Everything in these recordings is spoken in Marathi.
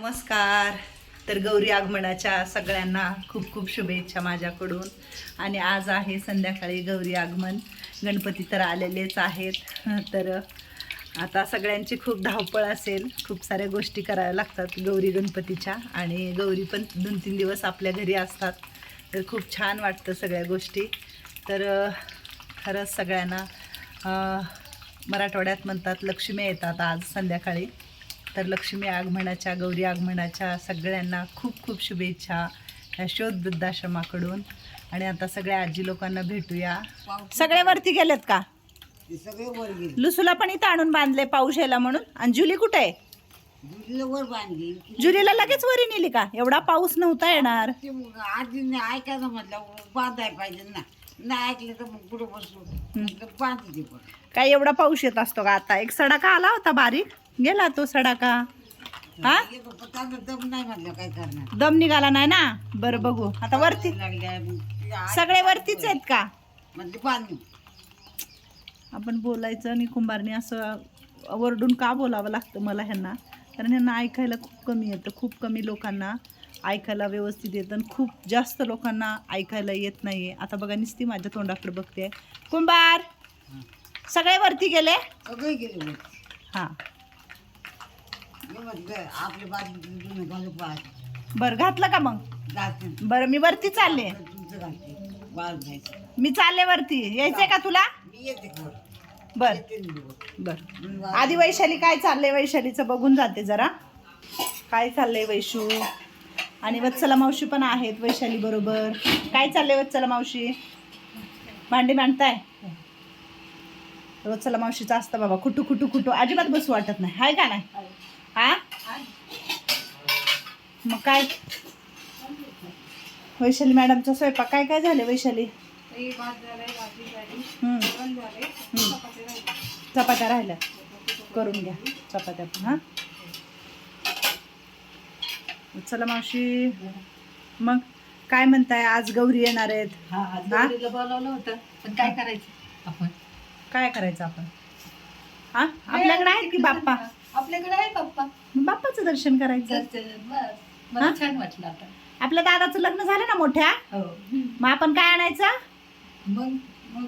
नमस्कार. तर गौरी आगमनाच्या सगळ्यांना खूप खूप शुभेच्छा माझ्याकडून. आणि आज आहे संध्याकाळी गौरी आगमन. गणपती तर आलेलेच आहेत. तर आता सगळ्यांची खूप धावपळ असेल. खूप साऱ्या गोष्टी कराव्या लागतात गौरी गणपतीच्या. आणि गौरी पण दोन तीन दिवस आपल्या घरी असतात. तर खूप छान वाटतं सगळ्या गोष्टी. तर खरंच सगळ्यांना मराठवाड्यात म्हणतात लक्ष्मी येतात आज संध्याकाळी. तर लक्ष्मी आगमनाच्या गौरी आगमनाच्या सगळ्यांना खूप खूप शुभेच्छा ह्या शोध वृद्धाश्रमाकडून. आणि आता सगळ्या आजी लोकांना भेटूया. सगळे वरती गेलेत का? सगळे वर गेले. लुसूला पण इथं आणून बांधले पाऊस यायला म्हणून. आणि जुली कुठे आहे? दुसरीला वर बांधली. जुलीला लगेच वरी नेली का? एवढा पाऊस नव्हता येणार. ते मग आजीने ऐकायला म्हटलं बांधाय पाहिजे ना. नाही ऐकलं तर मग कुठं बसू. म्हटलं बांधते पण. काय एवढा पाऊस येत असतो का आता? एक सडाका आला होता बारीक? गेला तो सडाका? हा? दम नाही म्हटलं काय करणार दम निघाला नाही ना? बरं बघू. आता वरती लागल्या सगळे वरतीच आहेत का? आपण बोलायचं आणि कुंभारने असं ओरडून का बोलावं लागतं मला ह्यांना? कारण ह्यांना ऐकायला खूप कमी येतं. खूप कमी लोकांना ऐकायला व्यवस्थित येतं आणि खूप जास्त लोकांना ऐकायला येत नाही आहे आता बघा नुसती माझ्या तोंडाकडे बघते. कुंभार! सगळे वरती गेले? सगळे गेले हां मी म्हटलं आपल्या बाजू घालू पाहत बरं घातलं का मग? बर बरं मी वरती चालले. मी चालले वरती. यायचंय का तुला? बर. बर. आधी वैशाली काय चाललंय? वैशालीचं बघून जाते जरा. काय चाललंय वैशू? आणि वत्सला मावशी पण आहेत वैशाली बरोबर. काय चाललंय वत्सला मावशी? भांडी मांडताय? वत्सला मावशीचं असतं बाबा. खुटू कुटू खुटू. अजिबात बसू वाटत नाही. हाय का नाही? हा? मग काय? वैशाली मॅडमचा स्वयंपाक काय काय झाले वैशाली? हम्म. हम्म. चपात्या राहिल्या. करून घ्या चपात्या पण हा? चला मावशी. मग काय म्हणताय? आज गौरी येणार आहेत. आज? गौरीला बोलावलं होतं पण काय करायचं? आपण. काय करायचं आपण? हा? आपल्याकडे आहेत की बाप्पा? आपल्याकडे आहे पप्पा. बाप्पाचं दर्शन करायचं. मला? छान वाटलं आता. आपल्या दादाचं लग्न झालं ना मोठ्या? हो. मग आपण काय आणायचं? मग मग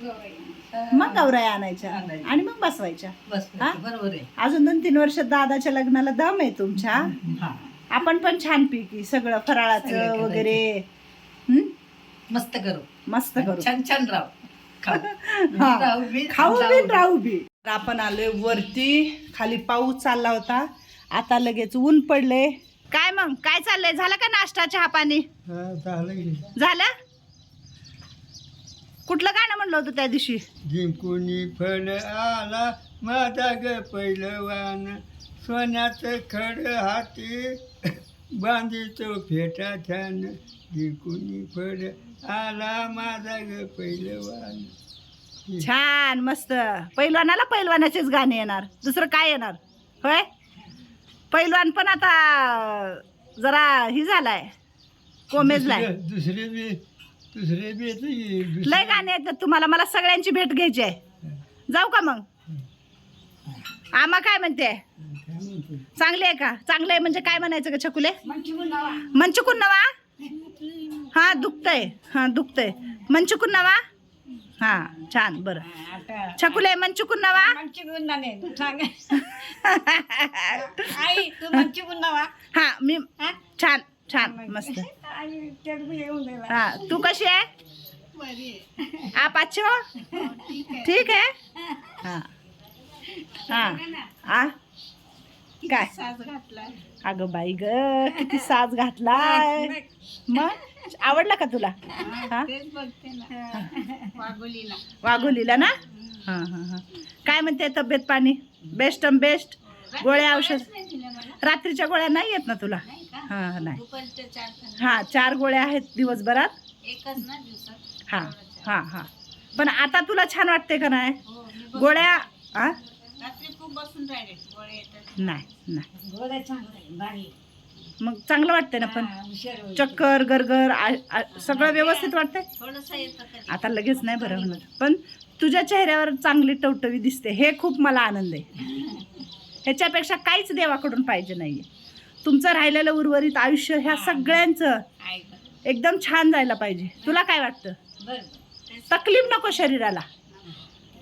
मग गौराया आणायच्या. आणायच्या. आणि मग बसवायच्या. बस हा? बरोबर आहे. अजून दोन तीन वर्षात दादाच्या लग्नाला दम आहे तुमच्या. हा. आपण पण छान पैकी सगळं सगळं फराळाचं करायचं. वगैरे. हं? मस्त करू. मस्त करू. छान छान राहू. खाऊ. हा. राहू बी, खाऊ राहू बी बी. राहू बी. तर आपण आलोय वरती. खाली पाऊस चालला होता. आता लगेच ऊन पडले काय मग? काय चाललंय? झालं का नाश्ता चहा पाणी? झालं कुठलं गाणं म्हणलं होतं त्या दिवशी? जिंकुनी फळ आला माझा ग पहिलवान सोन्याचं खड हाती बांधितो फेटा छान जिंकुनी फळ आला माझा ग पहिलवान छान मस्त. पैलवानाला पैलवानाचेच गाणे येणार. दुसरं काय येणार? होय? पैलवान पण आता जरा ही झालाय. कोमेजलाय दुसरे दुसरे बी दुसरे बी येते की? दुसरे- लय गाणे येतात तुम्हाला. मला सगळ्यांची भेट घ्यायची आहे. जाऊ का मग? आमा काय म्हणते? काय म्हणते? चांगले आहे का? चांगले आहे म्हणजे काय म्हणायचं का छकुले? मंचुकुन नवा हा दुखतंय. हा दुखतंय. मंचुकुन नवा हा छान बरं. छकुले मंचुकुन नवा आई तू पुन्हा हा मी छान छान मस्त. हा तू कशी आहे? आप अच्छे हो? ठीक आहे. हा. हा. आ? काय? अगं बाई ग किती साज घातलाय. मग? आवडला का तुला? हा? वाघोलीला. ना? हा हा हा. काय म्हणते तब्येत पाणी? बेस्ट बेस्ट गोळ्या औषध रात्रीच्या गोळ्या नाही येत ना तुला? हा नाही. हा चार गोळ्या आहेत दिवसभरात? हा हा हा. पण आता तुला छान वाटते का नाही? गोळ्या आ? नाही नाही. मग चांगलं वाटतंय ना पण? चक्कर गरगर आ- आ- सगळं व्यवस्थित वाटतंय? आता लगेच नाही बरं होणार. पण तुझ्या चेहऱ्यावर चांगली टवटवी दिसते. हे खूप मला आनंद आहे. ह्याच्यापेक्षा काहीच देवाकडून पाहिजे नाहीये. तुमचं राहिलेलं उर्वरित आयुष्य ह्या सगळ्यांचं एकदम छान जायला पाहिजे. तुला काय वाटतं? बरं तकलीफ नको शरीराला.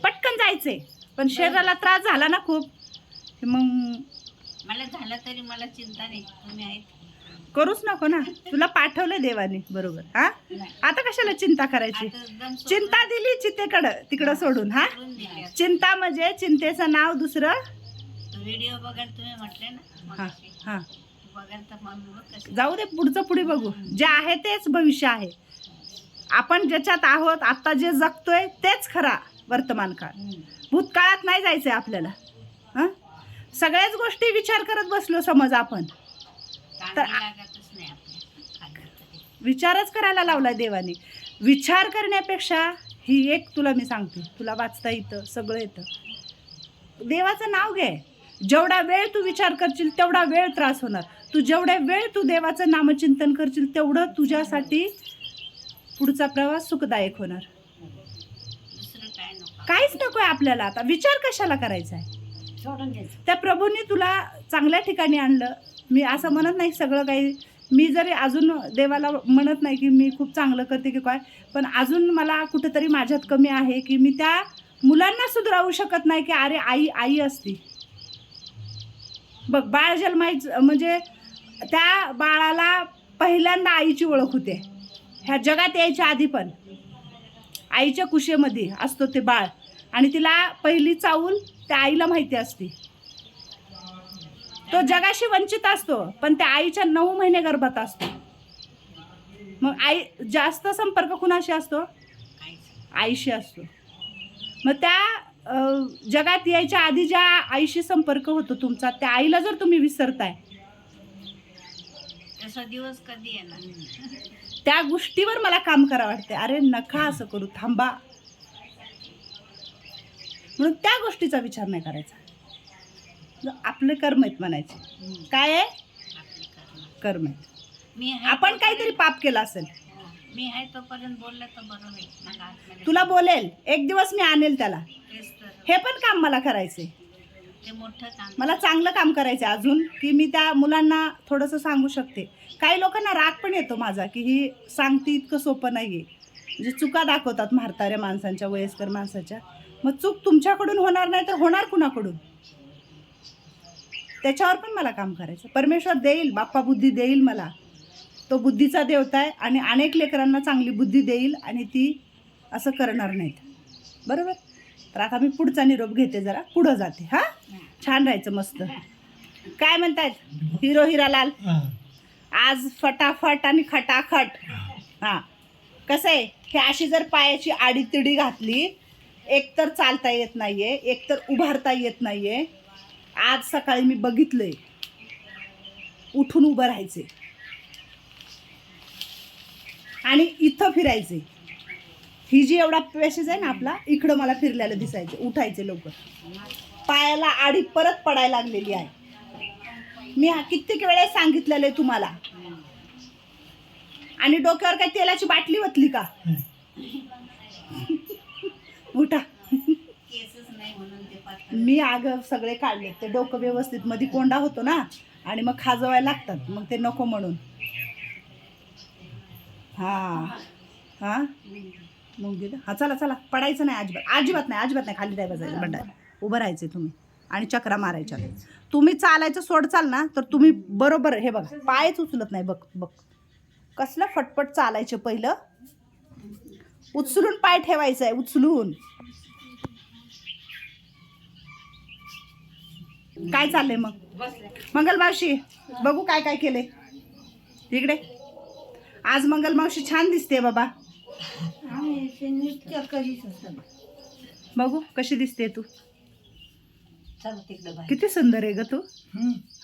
पटकन जायचंय. पण शरीराला त्रास झाला ना खूप की मग मला झालं तरी मला चिंता नाही. तुम्ही आहेत? करूच नको ना. तुला पाठवलं देवाने. बरोबर. हा. आता कशाला चिंता करायची? आता एकदम सोडून- चिंता दिली चितेकडं तिकडं सोडून. हा? सोडून दिली. आता. चिंता म्हणजे चिंतेचं नाव दुसरं? व्हिडिओ बघायला तुम्ही म्हटले ना? हा मगाशी. हा. बघायला तर मग बघ कसं जाऊ दे पुढचं पुढे बघू. जे आहे तेच भविष्य आहे. आपण ज्याच्यात आहोत आता जे जगतोय तेच खरा वर्तमान काळ. हम्म. भूतकाळात नाही जायचंय आपल्याला. हं? सगळ्याच गोष्टी विचार करत बसलो समज आपण. तरी. विचारच करायला लावलाय देवाने. विचार करण्यापेक्षा ही एक तुला मी सांगते. तुला वाचता येतं सगळं येतं. देवाचं नाव घे. जेवढा वेळ तू विचार करशील तेवढा वेळ त्रास होणार. तू जेवढ्या वेळ तू देवाचं नामचिंतन करशील तेवढं तुझ्यासाठी पुढचा प्रवास सुखदायक होणार. काय नको. काहीच नकोय आपल्याला आता. विचार कशाला करायचा आहे सोडून त्या प्रभूंनी तुला चांगल्या ठिकाणी आणलं. मी असं म्हणत नाही सगळं काही. मी जरी अजून देवाला म्हणत नाही की मी खूप चांगलं करते की काय पण अजून मला कुठंतरी माझ्यात कमी आहे की मी त्या मुलांना सुधारवू शकत नाही की अरे आई आई असती. बघ बाळ जन्मायचं म्हणजे त्या बाळाला पहिल्यांदा आईची ओळख होते. ह्या जगात यायच्या आधी पण. आईच्या कुशेमध्ये असतो ते बाळ. आणि तिला पहिली चावूल त्या आईला माहिती असते. तो जगाशी वंचित असतो पण त्या आईच्या नऊ महिने गर्भात असतो. मग आई जास्त संपर्क कुणाशी असतो? आईशी असतो. मग त्या जगात यायच्या आधी ज्या आईशी संपर्क होतो तुमचा त्या आईला जर तुम्ही विसरताय. दिवस कधी येणार? त्या गोष्टीवर मला काम करा वाटते अरे नका असं करू थांबा. म्हणून त्या गोष्टीचा विचार नाही करायचा. आपले कर्म आहेत म्हणायचे. काय आहे? कर्म. आहेत. मी आपण काहीतरी पाप केलं असेल. हो. मी आहे तोपर्यंत बोललं तर आतमध्ये. तुला बोलेल. एक दिवस मी आणेल त्याला. हे पण काम मला काम. मला चांगलं काम करायचं अजून की मी त्या मुलांना थोडंसं सांगू शकते. काही लोकांना राग पण येतो माझा की ही सांगती इतकं सोपं नाही आहे म्हणजे चुका दाखवतात म्हाताऱ्या माणसांच्या वयस्कर माणसाच्या. मग चूक तुमच्याकडून होणार नाही तर होणार कुणाकडून? त्याच्यावर पण मला काम करायचं. परमेश्वर देईल बाप्पा बुद्धी देईल मला. तो बुद्धीचा देवता आहे आणि अनेक लेकरांना चांगली बुद्धी देईल आणि ती असं करणार नाहीत. बरोबर? तर आता मी पुढचा निरोप घेते जरा. पुढं जाते. हां? छान राहायचं मस्त. काय म्हणतायत? हिरो हिरालाल? आज फटाफट आणि खटाखट. हां. कसं आहे? हे अशी जर पायाची आडीतिडी घातली एक तर चालता येत नाहीये एक तर उभारता येत नाहीये. आज सकाळी मी बघितलंय. उठून उभं राहायचे. आणि इथं फिरायचे. ही जी एवढा पॅसेज आहे ना आपला इकडं मला फिरल्याला दिसायचे उठायचे लवकर. पायाला आडी परत पडायला लागलेली आहे. मी हा कित्येक वेळेस सांगितलेलं आहे तुम्हाला. आणि डोक्यावर काय तेलाची बाटली वतली का? उठा. मी अगं सगळे काढले ते डोकं व्यवस्थित मध्ये कोंडा होतो ना आणि मग खाजवायला लागतात. मग ते नको म्हणून. हा. हा? मग दिलं. हा चला चला. पडायचं नाही अजिबात. अजिबात नाही अजिबात नाही. खाली नाही बसायचं. बंडा उभं राहायचे तुम्ही. आणि चक्रा मारायच्या. तुम्ही चालायचं सोडचाल ना तर तुम्ही बरोबर हे बघा. पायच उचलत नाही. बघ बघ. कसलं फटफट चालायचे पहिलं? उचलून पाय ठेवायचं आहे उचलून. काय चाललंय मग? मंगलमावशी बघू काय काय केलंय. इकडे. आज मंगलमावशी छान दिसते बाबा. होतो बघू कशी दिसते तू. किती सुंदर आहे ग तू.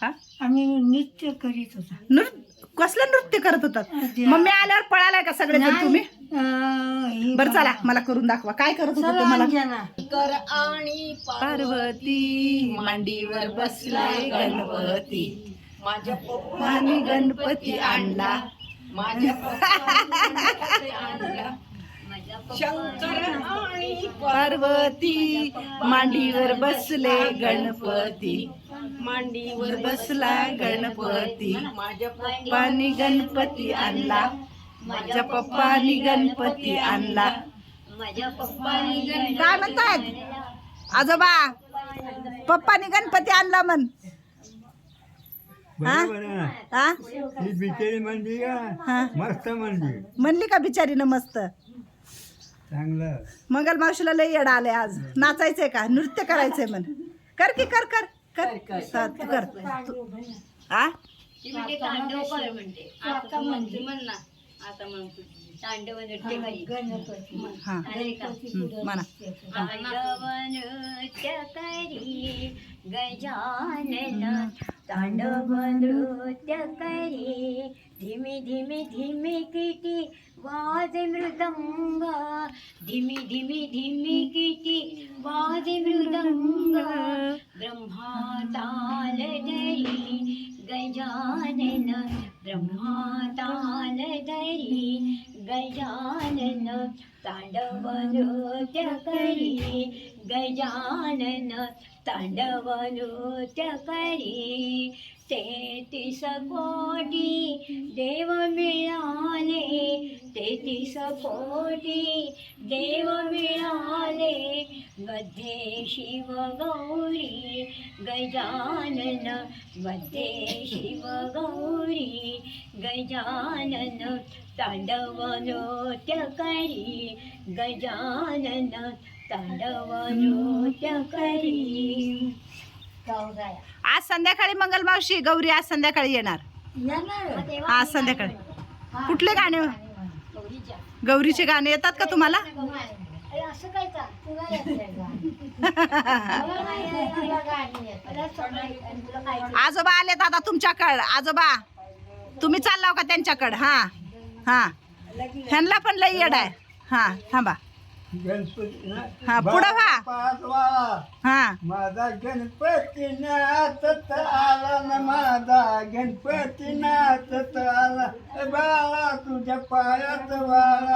हा? आम्ही नृत्य करीत होतो. नृत्य कसलं नृत्य करत होतात मम्मी आल्यावर पळालाय का सगळे तुम्ही? बरं चला मला करून दाखवा. काय करत होते मला कर आणि पार्वती मांडीवर बसलाय गणपती. माझ्या पप्पा आणि गणपती आणला. माझ्या पप्पाने आणला. शंकर आणि पार्वती मांडीवर बसले गणपती. मांडीवर बसला गणपती. पप्पानी गणपती आणला. माझ्या पप्पानी गणपती आणला. माझ्या पप्पानी काय म्हणतात आजोबा पप्पानी गणपती आणला म्हण. हा? हा? ही बिचारी म्हणली हा. का मस्त म्हणली. म्हणली का बिचारीनं मस्त? चांगलं. मंगल मावशीला लई येडा आले आज. नाचायचंय का? नृत्य करायचंय म्हण. कर की कर कर. कर. हा, तू कर. तू- हा ती म्हणते तांडव कर म्हणते. आता म्हणते म्हण ना. आता म्हणतो. तांडव नृत्य करी हा. का? म्हणा. तांडव नृत्य करी गजानन तांडव नृत्य करी धीमी धीमी धीमी किटी वाजे मृदंग. धीमी धीमी धीमी किटी वाजे मृदंग. ब्रह्मा ताल धरी गजानन ब्रह्मा धरी गजानन तांडव नृत्य करी गजानन तांडव नृत्य करी. तेहतीस कोटी देव मिळाले तेहतीस कोटी देव मिळाले. मध्ये शिव गौरी गजाननमध्ये शिव गौरी गजानन तांडव नृत्य करी गजानन तांडव नृत्य करी आज संध्याकाळी मंगल मावशी गौरी आज संध्याकाळी येणार. आज संध्याकाळी. कुठले गाणे? गौरीचे गाणे येतात का तुम्हाला? असं काय का आजोबा आले दादा तुमच्याकडं आजोबा. तुम्ही चाललाव का त्यांच्याकडं? हा हा. ह्यांना पण लई येड आहे. हा थांबा. गणपती हा, पुढं व्हा. पाचवा हा. माझा गणपती नाचत आला ना माझा गणपती नाचत आला. ए बाळा तुझ्या पायात वाळा.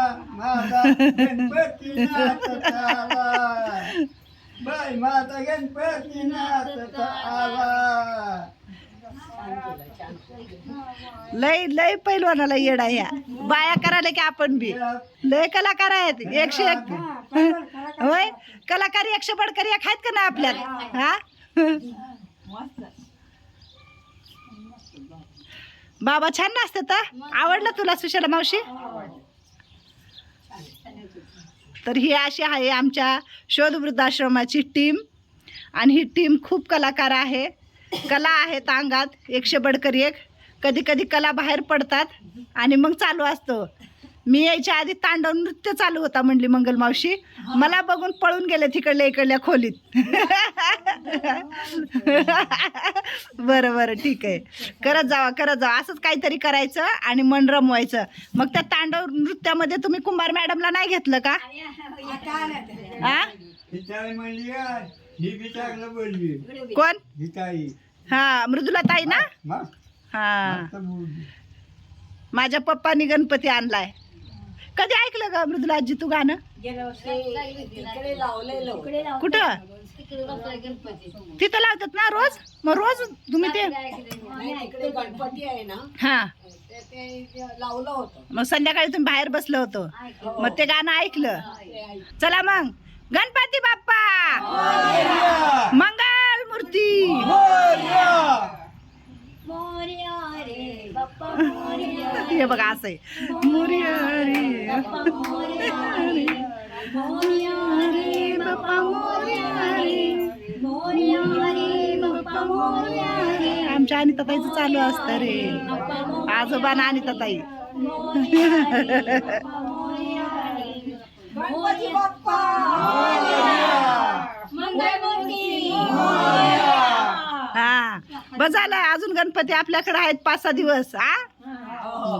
माझा गणपती नाचत आला माझा लय लय पैलवानाला येड बाया करायला की आपण बी. लय कलाकार आहेत एकशे एक. होय? कलाकार एकशे बडकर एक आहेत का नाही आपल्यात? हा? बाबा छान नाचतात हा? आवडलं तुला सुशाला मावशी? तर ही अशी आहे आमच्या शोध वृद्धाश्रमाची टीम. आणि ही टीम खूप कलाकार आहे. कला आहेत अंगात एकशे बडकर एक. कधी कधी कला बाहेर पडतात आणि मग चालू असतो. मी यायच्या आधी तांडव नृत्य चालू होता म्हणली मंगल मावशी. मला बघून पळून गेले तिकडल्या इकडल्या खोलीत. बरं बरं ठीक आहे. करत जावा करत जावा. असंच काहीतरी करायचं आणि मन रमवायचं. मग त्या तांडव नृत्यामध्ये तुम्ही कुंभार मॅडमला नाही घेतलं का? आ? कोण? ही हा मृदुला ताई ना? हा. माझ्या पप्पानी गणपती आणलाय. कधी ऐकलं का मृदुला आजी तू गाणं? कुठं? तिथं लावतात ना रोज? मग रोज तुम्ही ते गणपती आहे ना हा. ते लावलं होतं. मग संध्याकाळी तुम्ही बाहेर बसलो होतो. मग ते गाणं ऐकलं. चला मग. गणपती बाप्पा! मंगल मूर्ती रे बाप्पा मोर्या हे बघा असं आहे. मोरया रे, बाप्पा मोरया आमच्या अनिताताईचं चालू असतं रे. आजोबा ना अनिताताई. बाप्पा मंगलमूर्ती हा बस झालं अजून गणपती आपल्याकडे आहेत पाच सहा दिवस आ? हो.